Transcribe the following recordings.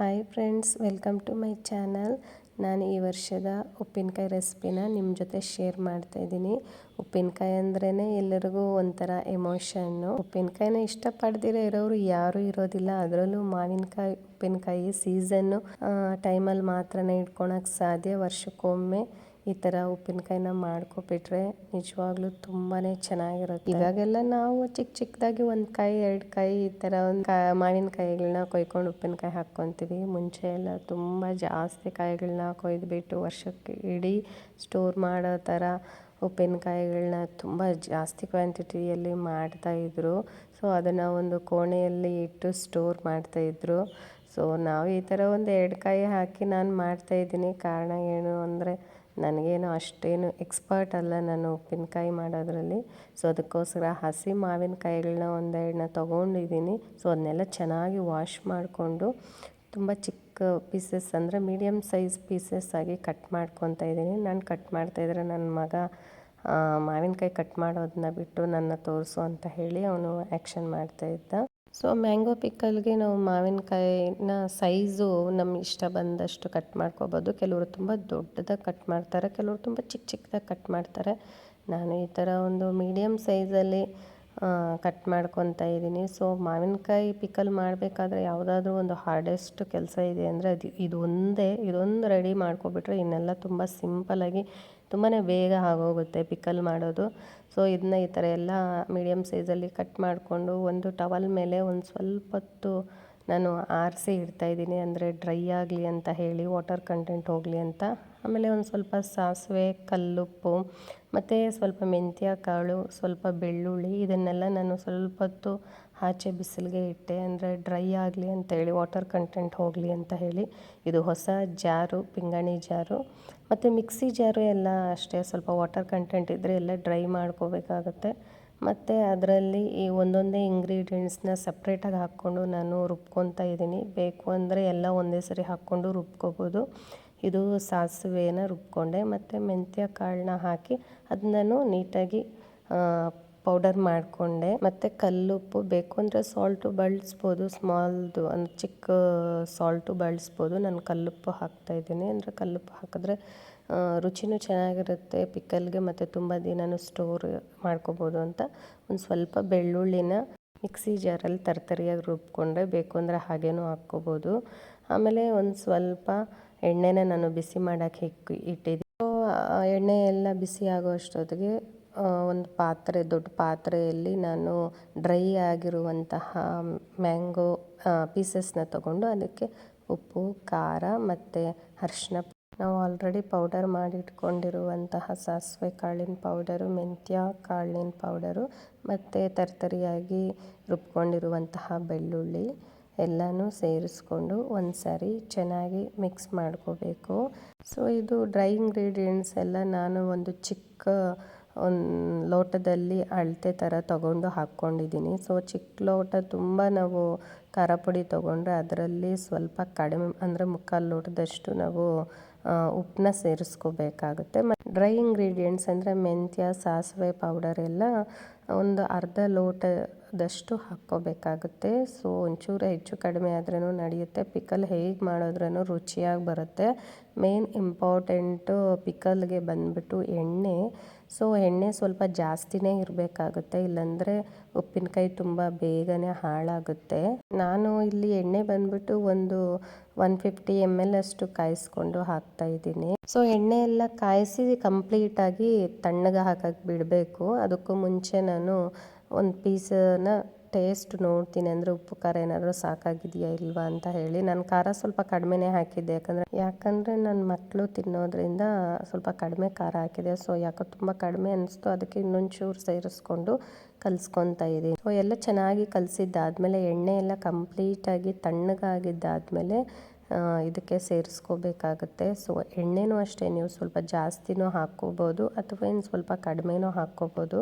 Hi friends welcome to my channel ನಾನು ಈ ವರ್ಷದ ಉಪ್ಪಿನಕಾಯಿ ರೆಸಿಪಿನ ನಿಮ್ಮ ಜೊತೆ ಶೇರ್ ಮಾಡ್ತಾ ಇದ್ದೀನಿ. ಉಪ್ಪಿನಕಾಯಿ ಅಂದ್ರೇ ಎಲ್ಲರಿಗೂ ಒಂಥರ ಎಮೋಷನ್ನು ಉಪ್ಪಿನಕಾಯಿನ ಇಷ್ಟಪಡ್ದಿರೋ ಇರೋರು ಯಾರೂ ಇರೋದಿಲ್ಲ. ಅದರಲ್ಲೂ ಮಾವಿನಕಾಯಿ, ಉಪ್ಪಿನಕಾಯಿ ಸೀಸನ್ನು ಟೈಮಲ್ಲಿ ಮಾತ್ರನೇ ಇಟ್ಕೊಳಕ್ಕೆ ಸಾಧ್ಯ. ವರ್ಷಕ್ಕೊಮ್ಮೆ ಈ ಥರ ಉಪ್ಪಿನಕಾಯಿನ ಮಾಡ್ಕೊಬಿಟ್ರೆ ನಿಜವಾಗ್ಲೂ ತುಂಬಾ ಚೆನ್ನಾಗಿರುತ್ತೆ. ಇವಾಗೆಲ್ಲ ನಾವು ಚಿಕ್ಕ ಚಿಕ್ಕದಾಗಿ ಒಂದು ಕಾಯಿ, ಎರಡು ಕಾಯಿ ಈ ಥರ ಒಂದು ಕಾ ಮಾವಿನಕಾಯಿಗಳನ್ನ ಕೊಯ್ಕೊಂಡು ಉಪ್ಪಿನಕಾಯಿ ಹಾಕ್ಕೊತೀವಿ. ಮುಂಚೆ ಎಲ್ಲ ತುಂಬ ಜಾಸ್ತಿ ಕಾಯಿಗಳನ್ನ ಕೊಯ್ದುಬಿಟ್ಟು ವರ್ಷಕ್ಕೆ ಇಡೀ ಸ್ಟೋರ್ ಮಾಡೋ ಥರ ಉಪ್ಪಿನಕಾಯಿಗಳನ್ನ ತುಂಬ ಜಾಸ್ತಿ ಕ್ವಾಂಟಿಟಿಯಲ್ಲಿ ಮಾಡ್ತಾಯಿದ್ರು ಸೊ ಅದನ್ನು ಒಂದು ಕೋಣೆಯಲ್ಲಿ ಇಟ್ಟು ಸ್ಟೋರ್ ಮಾಡ್ತಾಯಿದ್ರು ಸೊ ನಾವು ಈ ಥರ ಒಂದು ಎರಡು ಕಾಯಿ ಹಾಕಿ ನಾನು ಮಾಡ್ತಾಯಿದ್ದೀನಿ ಕಾರಣ ಏನು ಅಂದರೆ ನನಗೇನು ಅಷ್ಟೇನು ಎಕ್ಸ್ಪರ್ಟ್ ಅಲ್ಲ ನಾನು ಉಪ್ಪಿನಕಾಯಿ ಮಾಡೋದ್ರಲ್ಲಿ. ಸೊ ಅದಕ್ಕೋಸ್ಕರ ಹಸಿ ಮಾವಿನಕಾಯಿಗಳನ್ನ ಒಂದೆರಡನ್ನ ತೊಗೊಂಡಿದ್ದೀನಿ. ಸೊ ಅದನ್ನೆಲ್ಲ ಚೆನ್ನಾಗಿ ವಾಶ್ ಮಾಡಿಕೊಂಡು ತುಂಬ ಚಿಕ್ಕ ಪೀಸಸ್ ಅಂದರೆ ಮೀಡಿಯಮ್ ಸೈಜ್ ಪೀಸಸ್ ಆಗಿ ಕಟ್ ಮಾಡ್ಕೊತಾ ಇದ್ದೀನಿ. ನಾನು ಕಟ್ ಮಾಡ್ತಾಯಿದ್ರೆ ನನ್ನ ಮಗ ಮಾವಿನಕಾಯಿ ಕಟ್ ಮಾಡೋದನ್ನ ಬಿಟ್ಟು ನನ್ನ ತೋರಿಸು ಅಂತ ಹೇಳಿ ಅವನು ಆ್ಯಕ್ಷನ್ ಮಾಡ್ತಾಯಿದ್ದ ಸೊ ಮ್ಯಾಂಗೋ ಪಿಕ್ಕಲ್ಗೆ ನಾವು ಮಾವಿನಕಾಯಿನ ಸೈಜು ನಮ್ಮ ಇಷ್ಟ ಬಂದಷ್ಟು ಕಟ್ ಮಾಡ್ಕೋಬೋದು. ಕೆಲವರು ತುಂಬ ದೊಡ್ಡದಾಗಿ ಕಟ್ ಮಾಡ್ತಾರೆ, ಕೆಲವರು ತುಂಬ ಚಿಕ್ಕ ಚಿಕ್ಕದಾಗಿ ಕಟ್ ಮಾಡ್ತಾರೆ. ನಾನು ಈ ಥರ ಒಂದು ಮೀಡಿಯಮ್ ಸೈಜಲ್ಲಿ ಕಟ್ ಮಾಡ್ಕೊತಾ ಇದ್ದೀನಿ. ಸೊ ಮಾವಿನಕಾಯಿ ಪಿಕಲ್ ಮಾಡಬೇಕಾದ್ರೆ ಯಾವುದಾದ್ರೂ ಒಂದು ಹಾರ್ಡೆಸ್ಟ್ ಕೆಲಸ ಇದೆ ಅಂದರೆ ಅದು ಇದು ಒಂದೇ, ಇದೊಂದು ರೆಡಿ ಮಾಡ್ಕೊಬಿಟ್ರೆ ಇನ್ನೆಲ್ಲ ತುಂಬ ಸಿಂಪಲಾಗಿ ತುಂಬಾ ಬೇಗ ಆಗೋಗುತ್ತೆ ಪಿಕಲ್ ಮಾಡೋದು. ಸೊ ಇದನ್ನ ಈ ಥರ ಎಲ್ಲ ಮೀಡಿಯಮ್ ಸೈಜಲ್ಲಿ ಕಟ್ ಮಾಡಿಕೊಂಡು ಒಂದು ಟವಲ್ ಮೇಲೆ ಒಂದು ಸ್ವಲ್ಪ ಹೊತ್ತು ನಾನು ಆರಿಸಿ ಇಡ್ತಾಯಿದ್ದೀನಿ ಅಂದರೆ ಡ್ರೈ ಆಗಲಿ ಅಂತ ಹೇಳಿ ವಾಟರ್ ಕಂಟೆಂಟ್ ಹೋಗಲಿ ಅಂತ. ಆಮೇಲೆ ಒಂದು ಸ್ವಲ್ಪ ಸಾಸಿವೆ, ಕಲ್ಲುಪ್ಪು, ಮತ್ತು ಸ್ವಲ್ಪ ಮೆಂತ್ಯ, ಕಾಳು, ಸ್ವಲ್ಪ ಬೆಳ್ಳುಳ್ಳಿ, ಇದನ್ನೆಲ್ಲ ನಾನು ಸ್ವಲ್ಪ ಹೊತ್ತು ಆಚೆ ಬಿಸಿಲಿಗೆ ಇಟ್ಟೆ ಅಂದರೆ ಡ್ರೈ ಆಗಲಿ ಅಂತೇಳಿ, ವಾಟರ್ ಕಂಟೆಂಟ್ ಹೋಗಲಿ ಅಂತ ಹೇಳಿ. ಇದು ಹೊಸ ಜಾರು, ಪಿಂಗಾಣಿ ಜಾರು. ಮತ್ತು ಮಿಕ್ಸಿ ಜಾರು ಎಲ್ಲ ಅಷ್ಟೇ, ಸ್ವಲ್ಪ ವಾಟರ್ ಕಂಟೆಂಟ್ ಇದ್ದರೆ ಎಲ್ಲ ಡ್ರೈ ಮಾಡ್ಕೋಬೇಕಾಗತ್ತೆ. ಮತ್ತು ಅದರಲ್ಲಿ ಈ ಒಂದೊಂದೇ ಇಂಗ್ರೀಡಿಯೆಂಟ್ಸ್ನ ಸಪ್ರೇಟಾಗಿ ಹಾಕ್ಕೊಂಡು ನಾನು ರುಬ್ಕೊತಾ ಇದ್ದೀನಿ. ಬೇಕು ಅಂದರೆ ಎಲ್ಲ ಒಂದೇ ಸರಿ ಹಾಕ್ಕೊಂಡು ರುಬ್ಕೋಬೋದು. ಇದು ಸಾಸಿವೆನ ರುಬ್ಕೊಂಡೆ. ಮತ್ತು ಮೆಂತ್ಯ ಕಾಳನ್ನ ಹಾಕಿ ಅದನ್ನು ನೀಟಾಗಿ ಪೌಡರ್ ಮಾಡಿಕೊಂಡೆ. ಮತ್ತು ಕಲ್ಲುಪ್ಪು ಬೇಕು ಅಂದರೆ ಸಾಲ್ಟು ಬಳಸ್ಬೋದು ಸ್ಮಾಲ್ದು ಒಂದು ಚಿಕ್ಕ ಸಾಲ್ಟು ಬಳಸ್ಬೋದು. ನಾನು ಕಲ್ಲುಪ್ಪು ಹಾಕ್ತಾ ಇದ್ದೀನಿ. ಅಂದರೆ ಕಲ್ಲುಪ್ಪು ಹಾಕಿದ್ರೆ ರುಚಿನೂ ಚೆನ್ನಾಗಿರುತ್ತೆ ಪಿಕ್ಕಲ್ಗೆ ಮತ್ತು ತುಂಬ ದಿನವೂ ಸ್ಟೋರ್ ಮಾಡ್ಕೋಬೋದು ಅಂತ. ಒಂದು ಸ್ವಲ್ಪ ಬೆಳ್ಳುಳ್ಳಿನ ಮಿಕ್ಸಿ ಜಾರಲ್ಲಿ ತರ್ತರಿಯಾಗಿ ರುಬ್ಕೊಂಡ್ರೆ ಬೇಕು ಅಂದರೆ ಹಾಗೇನೂ ಹಾಕ್ಕೋಬೋದು. ಆಮೇಲೆ ಒಂದು ಸ್ವಲ್ಪ ಎಣ್ಣೆನ ನಾನು ಬಿಸಿ ಮಾಡೋಕ್ಕೆ ಇಟ್ಟಿದ್ದೆ ಎಣ್ಣೆ ಎಲ್ಲ ಬಿಸಿ ಆಗೋ ಅಷ್ಟೊತ್ತಿಗೆ ಒಂದು ಪಾತ್ರೆ, ದೊಡ್ಡ ಪಾತ್ರೆಯಲ್ಲಿ ನಾನು ಡ್ರೈ ಆಗಿರುವಂತಹ ಮ್ಯಾಂಗೋ ಪೀಸಸ್ನ ತಗೊಂಡು ಅದಕ್ಕೆ ಉಪ್ಪು, ಖಾರ ಮತ್ತು ಅರ್ಶಿನ ನಾವು ಆಲ್ರೆಡಿ ಪೌಡರ್ ಮಾಡಿಟ್ಕೊಂಡಿರುವಂತಹ ಸಾಸಿವೆ ಕಾಳಿನ ಪೌಡರು, ಮೆಂತ್ಯ ಕಾಳಿನ ಪೌಡರು ಮತ್ತು ತರ್ತರಿಯಾಗಿ ರುಬ್ಕೊಂಡಿರುವಂತಹ ಬೆಳ್ಳುಳ್ಳಿ ಎಲ್ಲನೂ ಸೇರಿಸ್ಕೊಂಡು ಒಂದು ಸಾರಿ ಚೆನ್ನಾಗಿ ಮಿಕ್ಸ್ ಮಾಡ್ಕೋಬೇಕು. ಸೊ, ಇದು ಡ್ರೈ ಇಂಗ್ರೀಡಿಯೆಂಟ್ಸ್ ಎಲ್ಲ ನಾನು ಒಂದು ಚಿಕ್ಕ ಒಂದು ಲೋಟದಲ್ಲಿ ಅಳತೆ ಥರ ತಗೊಂಡು ಹಾಕ್ಕೊಂಡಿದ್ದೀನಿ. ಸೊ ಚಿಕ್ಕ ಲೋಟ ತುಂಬ ನಾವು ಖಾರ ಪುಡಿ ತೊಗೊಂಡ್ರೆ ಅದರಲ್ಲಿ ಸ್ವಲ್ಪ ಕಡಿಮೆ, ಅಂದರೆ ಮುಕ್ಕಾಲು ಲೋಟದಷ್ಟು ನಾವು ಉಪ್ಪನ್ನ ಸೇರಿಸ್ಕೋಬೇಕಾಗುತ್ತೆ. ಮತ್ತು ಡ್ರೈ ಇಂಗ್ರೀಡಿಯೆಂಟ್ಸ್ ಅಂದರೆ ಮೆಂತ್ಯ, ಸಾಸಿವೆ ಪೌಡರ್ ಎಲ್ಲ ಒಂದು ಅರ್ಧ ಲೋಟದಷ್ಟು ಹಾಕ್ಕೋಬೇಕಾಗುತ್ತೆ. ಸೊ ಒಂಚೂರು ಹೆಚ್ಚು ಕಡಿಮೆ ಆದ್ರೂ ನಡೆಯುತ್ತೆ. ಪಿಕಲ್ ಹೇಗೆ ಮಾಡಿದ್ರೂ ರುಚಿಯಾಗಿ ಬರುತ್ತೆ. ಮೇನ್ ಇಂಪಾರ್ಟೆಂಟು ಪಿಕಲ್ಗೆ ಬಂದುಬಿಟ್ಟು ಎಣ್ಣೆ ಸೊ ಎಣ್ಣೆ ಸ್ವಲ್ಪ ಜಾಸ್ತಿನೇ ಇರಬೇಕಾಗುತ್ತೆ, ಇಲ್ಲಾಂದರೆ ಉಪ್ಪಿನಕಾಯಿ ತುಂಬ ಬೇಗನೆ ಹಾಳಾಗುತ್ತೆ. ನಾನು ಇಲ್ಲಿ ಎಣ್ಣೆ ಬಂದ್ಬಿಟ್ಟು ಒಂದು ಒನ್ ಫಿಫ್ಟಿ ಎಂ ಎಲ್ ಅಷ್ಟು ಕಾಯಿಸ್ಕೊಂಡು ಹಾಕ್ತಾ ಇದ್ದೀನಿ. ಸೊ ಎಣ್ಣೆ ಎಲ್ಲ ಕಾಯಿಸಿ ಕಂಪ್ಲೀಟಾಗಿ ತಣ್ಣಗೆ ಹಾಕಕ್ಕೆ ಬಿಡಬೇಕು. ಅದಕ್ಕೂ ಮುಂಚೆ ನಾನು ಒಂದು ಪೀಸನ್ನ ಟೇಸ್ಟ್ ನೋಡ್ತೀನಿ ಅಂದರೆ ಉಪ್ಪು, ಖಾರ ಏನಾದರೂ ಸಾಕಾಗಿದೆಯಾ ಇಲ್ವಾ ಅಂತ ಹೇಳಿ ನಾನು ಖಾರ ಸ್ವಲ್ಪ ಕಡಿಮೆನೇ ಹಾಕಿದ್ದೆ. ಯಾಕಂದರೆ ಯಾಕಂದರೆ ನನ್ನ ಮಕ್ಕಳು ತಿನ್ನೋದ್ರಿಂದ ಸ್ವಲ್ಪ ಕಡಿಮೆ ಖಾರ ಹಾಕಿದೆ. ಸೊ ಯಾಕೋ ತುಂಬ ಕಡಿಮೆ ಅನಿಸ್ತು. ಅದಕ್ಕೆ ಇನ್ನೊಂಚೂರು ಸೇರಿಸ್ಕೊಂಡು ಕಲಿಸ್ಕೊತಾ ಇದ್ದೀನಿ ಸೊ ಎಲ್ಲ ಚೆನ್ನಾಗಿ ಕಲಸಿದ್ದಾದಮೇಲೆ, ಎಣ್ಣೆ ಎಲ್ಲ ಕಂಪ್ಲೀಟಾಗಿ ತಣ್ಣಗಾಗಿದ್ದಾದಮೇಲೆ ಇದಕ್ಕೆ ಸೇರಿಸ್ಕೋಬೇಕಾಗುತ್ತೆ. ಸೊ ಎಣ್ಣೆನೂ ಅಷ್ಟೇ. ನೀವು ಸ್ವಲ್ಪ ಜಾಸ್ತಿನೂ ಹಾಕ್ಕೋಬೋದು ಅಥವಾ ಇನ್ನು ಸ್ವಲ್ಪ ಕಡಿಮೆನೂ ಹಾಕ್ಕೋಬೋದು.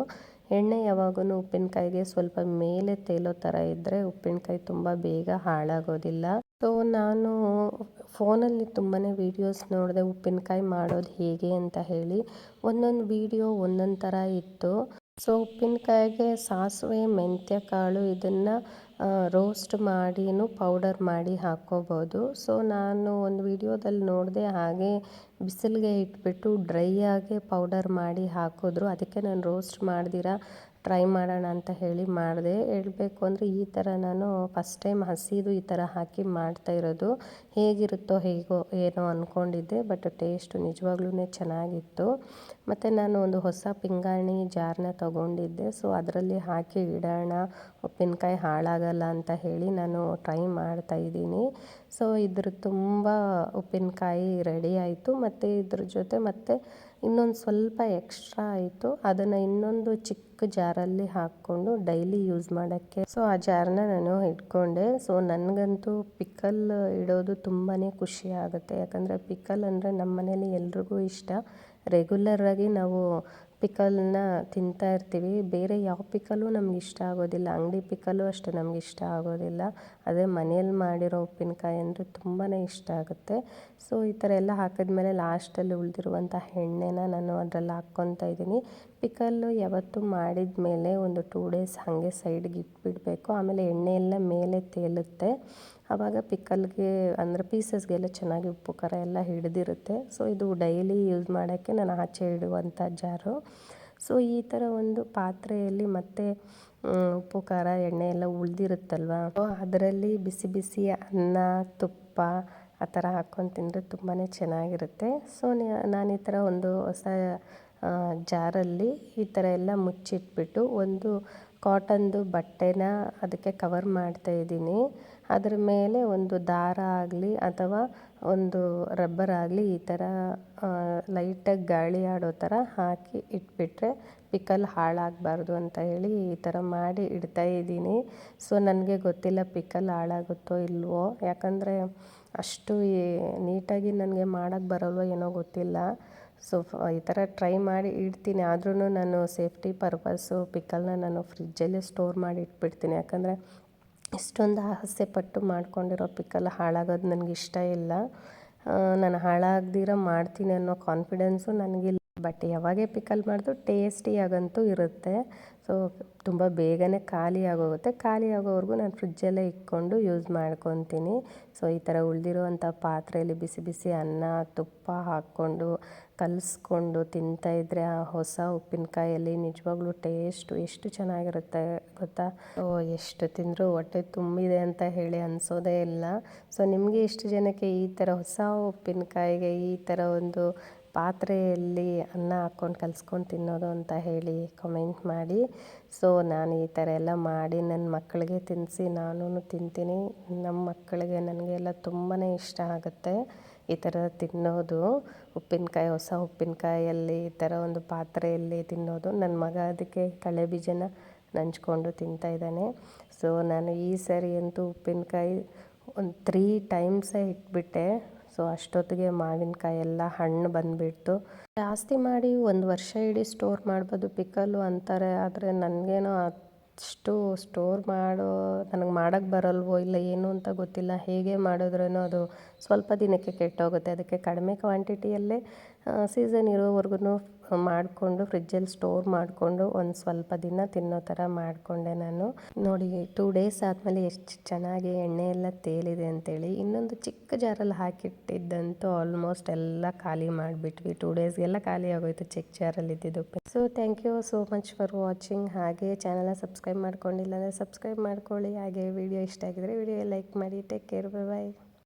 ಎಣ್ಣೆ ಯಾವಾಗೂ ಉಪ್ಪಿನಕಾಯಿಗೆ ಸ್ವಲ್ಪ ಮೇಲೆ ತೇಲೋ ಥರ ಇದ್ದರೆ ಉಪ್ಪಿನಕಾಯಿ ತುಂಬ ಬೇಗ ಹಾಳಾಗೋದಿಲ್ಲ. ಸೊ ನಾನು ಫೋನಲ್ಲಿ ತುಂಬಾ ವೀಡಿಯೋಸ್ ನೋಡಿದೆ ಉಪ್ಪಿನಕಾಯಿ ಮಾಡೋದು ಹೇಗೆ ಅಂತ ಹೇಳಿ ಒಂದೊಂದು ವೀಡಿಯೋ ಒಂದೊಂದು ಥರ ಇತ್ತು. ಸೊ ಉಪ್ಪಿನಕಾಯಿಗೆ ಸಾಸಿವೆ ಮೆಂತ್ಯ ಕಾಳು ಇದನ್ನು ರೋಸ್ಟ್ ಮಾಡಿನೂ ಪೌಡರ್ ಮಾಡಿ ಹಾಕ್ಕೋಬೋದು. ಸೊ ನಾನು ಒಂದು ವಿಡಿಯೋದಲ್ಲಿ ನೋಡಿದೆ ಹಾಗೆ ಬಿಸಿಲಿಗೆ ಇಟ್ಬಿಟ್ಟು ಡ್ರೈ ಆಗಿ ಪೌಡರ್ ಮಾಡಿ ಹಾಕಿದ್ರು. ಅದಕ್ಕೆ ನಾನು ರೋಸ್ಟ್ ಮಾಡ್ದಿರ? ಟ್ರೈ ಮಾಡೋಣ ಅಂತ ಹೇಳಿ ಮಾಡಿದೆ. ಹೇಳಬೇಕು ಅಂದರೆ ಈ ಥರ ನಾನು ಫಸ್ಟ್ ಟೈಮ್ ಹಸಿದು ಈ ಥರ ಹಾಕಿ ಮಾಡ್ತಾ ಇರೋದು. ಹೇಗಿರುತ್ತೋ ಹೇಗೋ ಏನೋ ಅಂದ್ಕೊಂಡಿದ್ದೆ ಬಟ್ ಟೇಸ್ಟು ನಿಜವಾಗ್ಲೂ ಚೆನ್ನಾಗಿತ್ತು. ಮತ್ತು ನಾನು ಒಂದು ಹೊಸ ಪಿಂಗಾಣಿ ಜಾರ್ನ ತೊಗೊಂಡಿದ್ದೆ. ಸೊ ಅದರಲ್ಲಿ ಹಾಕಿ ಇಡೋಣ, ಉಪ್ಪಿನಕಾಯಿ ಹಾಳಾಗಲ್ಲ ಅಂತ ಹೇಳಿ ನಾನು ಟ್ರೈ ಮಾಡ್ತಾ ಇದ್ದೀನಿ. ಸೊ ಇದ್ರ ತುಂಬ ಉಪ್ಪಿನಕಾಯಿ ರೆಡಿ ಆಯಿತು. ಮತ್ತು ಇದ್ರ ಜೊತೆ ಮತ್ತೆ ಇನ್ನೊಂದು ಸ್ವಲ್ಪ ಎಕ್ಸ್ಟ್ರಾ ಆಯಿತು. ಅದನ್ನು ಇನ್ನೊಂದು ಚಿಕ್ಕ ಜಾರಲ್ಲಿ ಹಾಕ್ಕೊಂಡು ಡೈಲಿ ಯೂಸ್ ಮಾಡೋಕ್ಕೆ. ಸೊ ಆ ಜಾರನ್ನ ನಾನು ಇಟ್ಕೊಂಡೆ. ಸೊ ನನಗಂತೂ ಪಿಕಲ್ ಇಡೋದು ತುಂಬಾ ಖುಷಿ ಆಗುತ್ತೆ. ಯಾಕಂದರೆ ಪಿಕಲ್ ಅಂದರೆ ನಮ್ಮ ಮನೇಲಿ ಎಲ್ರಿಗೂ ಇಷ್ಟ. ರೆಗ್ಯುಲರಾಗಿ ನಾವು ಪಿಕಲ್ನ ತಿಂತಾ ಇರ್ತೀವಿ. ಬೇರೆ ಯಾವ ಪಿಕಲು ನಮ್ಗೆ ಇಷ್ಟ ಆಗೋದಿಲ್ಲ. ಅಂಗಡಿ ಪಿಕಲು ಅಷ್ಟೇ ನಮ್ಗೆ ಇಷ್ಟ ಆಗೋದಿಲ್ಲ. ಅದೇ ಮನೆಯಲ್ಲಿ ಮಾಡಿರೋ ಉಪ್ಪಿನಕಾಯಿ ಅಂದರೆ ತುಂಬಾ ಇಷ್ಟ ಆಗುತ್ತೆ. ಸೊ ಈ ಥರ ಎಲ್ಲ ಹಾಕಿದ್ಮೇಲೆ ಲಾಸ್ಟಲ್ಲಿ ಉಳಿದಿರುವಂಥ ಎಣ್ಣೆನ ನಾನು ಅದರಲ್ಲಿ ಹಾಕ್ಕೊತಾ ಇದ್ದೀನಿ. ಪಿಕಲ್ಲು ಯಾವತ್ತು ಮಾಡಿದ ಮೇಲೆ ಒಂದು ಟೂ ಡೇಸ್ ಹಾಗೆ ಸೈಡ್ಗೆ ಇಟ್ಬಿಡಬೇಕು. ಆಮೇಲೆ ಎಣ್ಣೆ ಎಲ್ಲ ಮೇಲೆ ತೇಲುತ್ತೆ. ಆವಾಗ ಪಿಕಲ್ಗೆ ಅಂದರೆ ಪೀಸಸ್ಗೆಲ್ಲ ಚೆನ್ನಾಗಿ ಉಪ್ಪು, ಖಾರ ಎಲ್ಲ ಹಿಡಿದಿರುತ್ತೆ. ಸೊ ಇದು ಡೈಲಿ ಯೂಸ್ ಮಾಡೋಕ್ಕೆ ನಾನು ಆಚೆ ಇಡುವಂಥ ಜಾರು. ಸೊ ಈ ಥರ ಒಂದು ಪಾತ್ರೆಯಲ್ಲಿ ಮತ್ತೆ ಉಪ್ಪು, ಖಾರ, ಎಣ್ಣೆ ಎಲ್ಲ ಉಳಿದಿರುತ್ತಲ್ವ? ಅದರಲ್ಲಿ ಬಿಸಿ ಬಿಸಿ ಅನ್ನ, ತುಪ್ಪ ಆ ಥರ ಹಾಕ್ಕೊಂಡು ತಿಂದರೆ ತುಂಬಾ ಚೆನ್ನಾಗಿರುತ್ತೆ. ಸೊ ನಾನು ಈ ಥರ ಒಂದು ಹೊಸ ಜಾರಲ್ಲಿ ಈ ಥರ ಎಲ್ಲ ಮುಚ್ಚಿಟ್ಬಿಟ್ಟು ಒಂದು ಕಾಟನ್ದು ಬಟ್ಟೆನ ಅದಕ್ಕೆ ಕವರ್ ಮಾಡ್ತಾ ಇದ್ದೀನಿ. ಅದರ ಮೇಲೆ ಒಂದು ದಾರ ಆಗಲಿ ಅಥವಾ ಒಂದು ರಬ್ಬರ್ ಆಗಲಿ ಈ ಥರ ಲೈಟಾಗಿ ಗಾಳಿ ಆಡೋ ಥರ ಹಾಕಿ ಇಟ್ಬಿಟ್ರೆ ಪಿಕಲ್ ಹಾಳಾಗಬಾರ್ದು ಅಂತ ಹೇಳಿ ಈ ಥರ ಮಾಡಿ ಇಡ್ತಾ ಇದ್ದೀನಿ. ಸೊ, ನನಗೆ ಗೊತ್ತಿಲ್ಲ ಪಿಕಲ್ ಹಾಳಾಗುತ್ತೋ ಇಲ್ವೋ. ಯಾಕಂದರೆ ಅಷ್ಟು ನೀಟಾಗಿ ನನಗೆ ಮಾಡೋಕ್ಕೆ ಬರಲ್ವೋ ಏನೋ ಗೊತ್ತಿಲ್ಲ. ಸೊ ಈ ಥರ ಟ್ರೈ ಮಾಡಿ ಇಡ್ತೀನಿ. ಆದ್ರೂ ನಾನು ಸೇಫ್ಟಿ ಪರ್ಪಸ್ಸು ಪಿಕಲ್ನ ನಾನು ಫ್ರಿಜ್ಜಲ್ಲೇ ಸ್ಟೋರ್ ಮಾಡಿ ಇಟ್ಬಿಡ್ತೀನಿ. ಯಾಕಂದರೆ ಇಷ್ಟೊಂದು ಆಸೆ ಪಟ್ಟು ಮಾಡ್ಕೊಂಡಿರೋ ಪಿಕಲ್ ಹಾಳಾಗೋದು ನನಗೆ ಇಷ್ಟ ಇಲ್ಲ. ನಾನು ಹಾಳಾಗ್ದಿರ ಮಾಡ್ತೀನಿ ಅನ್ನೋ ಕಾನ್ಫಿಡೆನ್ಸು ನನಗಿಲ್ಲ. ಬಟ್ ಯಾವಾಗೇ ಪಿಕಲ್ ಮಾಡಿದ್ರು ಟೇಸ್ಟಿಯಾಗಂತೂ ಇರುತ್ತೆ. ಸೊ ತುಂಬ ಬೇಗನೆ ಖಾಲಿ ಆಗೋಗುತ್ತೆ. ಖಾಲಿ ಆಗೋವರೆಗೂ ನಾನು ಫ್ರಿಜ್ಜಲ್ಲೇ ಇಟ್ಕೊಂಡು ಯೂಸ್ ಮಾಡ್ಕೊತೀನಿ. ಸೊ ಈ ಥರ ಉಳಿದಿರುವಂಥ ಪಾತ್ರೆಯಲ್ಲಿ ಬಿಸಿ ಬಿಸಿ ಅನ್ನ, ತುಪ್ಪ ಹಾಕ್ಕೊಂಡು ಕಲಿಸ್ಕೊಂಡು ತಿಂತಾಯಿದ್ರೆ ಆ ಹೊಸ ಉಪ್ಪಿನಕಾಯಲ್ಲಿ ನಿಜವಾಗ್ಲೂ ಟೇಸ್ಟು ಎಷ್ಟು ಚೆನ್ನಾಗಿರುತ್ತೆ ಗೊತ್ತಾ? ಸೊ ಎಷ್ಟು ತಿಂದರೂ ಹೊಟ್ಟೆ ತುಂಬಿದೆ ಅಂತ ಹೇಳಿ ಅನಿಸೋದೇ ಇಲ್ಲ. ಸೊ ನಿಮಗೆ ಇಷ್ಟು ಜನಕ್ಕೆ ಈ ಥರ ಹೊಸ ಉಪ್ಪಿನಕಾಯಿಗೆ ಈ ಥರ ಒಂದು ಪಾತ್ರೆಯಲ್ಲಿ ಅನ್ನ ಹಾಕ್ಕೊಂಡು ಕಲ್ಸ್ಕೊಂಡು ತಿನ್ನೋದು ಅಂತ ಹೇಳಿ ಕಮೆಂಟ್ ಮಾಡಿ. ಸೊ ನಾನು ಈ ಥರ ಎಲ್ಲ ಮಾಡಿ ನನ್ನ ಮಕ್ಕಳಿಗೆ ತಿನ್ನಿಸಿ ನಾನು ತಿಂತೀನಿ. ನಮ್ಮ ಮಕ್ಕಳಿಗೆ ನನಗೆಲ್ಲ ತುಂಬಾ ಇಷ್ಟ ಆಗುತ್ತೆ ಈ ಥರ ತಿನ್ನೋದು. ಉಪ್ಪಿನಕಾಯಿ, ಹೊಸ ಉಪ್ಪಿನಕಾಯಲ್ಲಿ ಈ ಥರ ಒಂದು ಪಾತ್ರೆಯಲ್ಲಿ ತಿನ್ನೋದು. ನನ್ನ ಮಗ ಅದಕ್ಕೆ ಕಳೆ ಬೀಜನ ನಂಚ್ಕೊಂಡು ತಿಂತಾ ಇದ್ದಾನೆ. ಸೊ ನಾನು ಈ ಸರಿ ಅಂತೂ ಉಪ್ಪಿನಕಾಯಿ ಒಂದು ತ್ರೀ ಟೈಮ್ಸೇ ಇಟ್ಬಿಟ್ಟೆ. ಸೊ ಅಷ್ಟೊತ್ತಿಗೆ ಮಾವಿನಕಾಯಿ ಎಲ್ಲ ಹಣ್ಣು ಬಂದುಬಿಡ್ತು. ಜಾಸ್ತಿ ಮಾಡಿ ಒಂದು ವರ್ಷ ಇಡೀ ಸ್ಟೋರ್ ಮಾಡ್ಬೋದು ಪಿಕಲ್ಲು ಅಂತಾರೆ, ಆದರೆ ನನಗೇನೋ ಅಷ್ಟು ಸ್ಟೋರ್ ಮಾಡೋ, ನನಗೆ ಮಾಡೋಕ್ಕೆ ಬರಲ್ವೋ ಇಲ್ಲ ಏನು ಅಂತ ಗೊತ್ತಿಲ್ಲ. ಹೇಗೆ ಮಾಡಿದ್ರೂ ಅದು ಸ್ವಲ್ಪ ದಿನಕ್ಕೆ ಕೆಟ್ಟೋಗುತ್ತೆ. ಅದಕ್ಕೆ ಕಡಿಮೆ ಕ್ವಾಂಟಿಟಿಯಲ್ಲೇ ಸೀಸನ್ ಇರೋವರೆಗೂ ಮಾಡಿಕೊಂಡು ಫ್ರಿಜ್ಜಲ್ಲಿ ಸ್ಟೋರ್ ಮಾಡಿಕೊಂಡು ಒಂದು ಸ್ವಲ್ಪ ದಿನ ತಿನ್ನೋ ಥರ ಮಾಡಿಕೊಂಡೆ ನಾನು. ನೋಡಿ, ಟೂ ಡೇಸ್ ಆದಮೇಲೆ ಎಷ್ಟು ಚೆನ್ನಾಗಿ ಎಣ್ಣೆ ಎಲ್ಲ ತೇಲಿದೆ ಅಂತೇಳಿ ಇನ್ನೊಂದು ಚಿಕ್ಕ ಜಾರಲ್ಲಿ ಹಾಕಿಟ್ಟಿದ್ದಂತೂ ಆಲ್ಮೋಸ್ಟ್ ಎಲ್ಲ ಖಾಲಿ ಮಾಡಿಬಿಟ್ವಿ. ಟೂ ಡೇಸ್ಗೆಲ್ಲ ಖಾಲಿ ಆಗೋಯ್ತು ಚಿಕ್ಕ ಜಾರಲ್ಲಿ ಇದ್ದಿದ್ದು so thank you so much for watching ಹಾಗೆ ಚಾನಲ್ನ ಸಬ್ಸ್ಕ್ರೈಬ್ ಮಾಡ್ಕೊಂಡಿಲ್ಲ ಅಂದರೆ ಸಬ್ಸ್ಕ್ರೈಬ್ ಮಾಡ್ಕೊಳ್ಳಿ. ಹಾಗೆ ವಿಡಿಯೋ ಇಷ್ಟ ಆಗಿದ್ರೆ ವಿಡಿಯೋ ಲೈಕ್ ಮಾಡಿ. Take care bye bye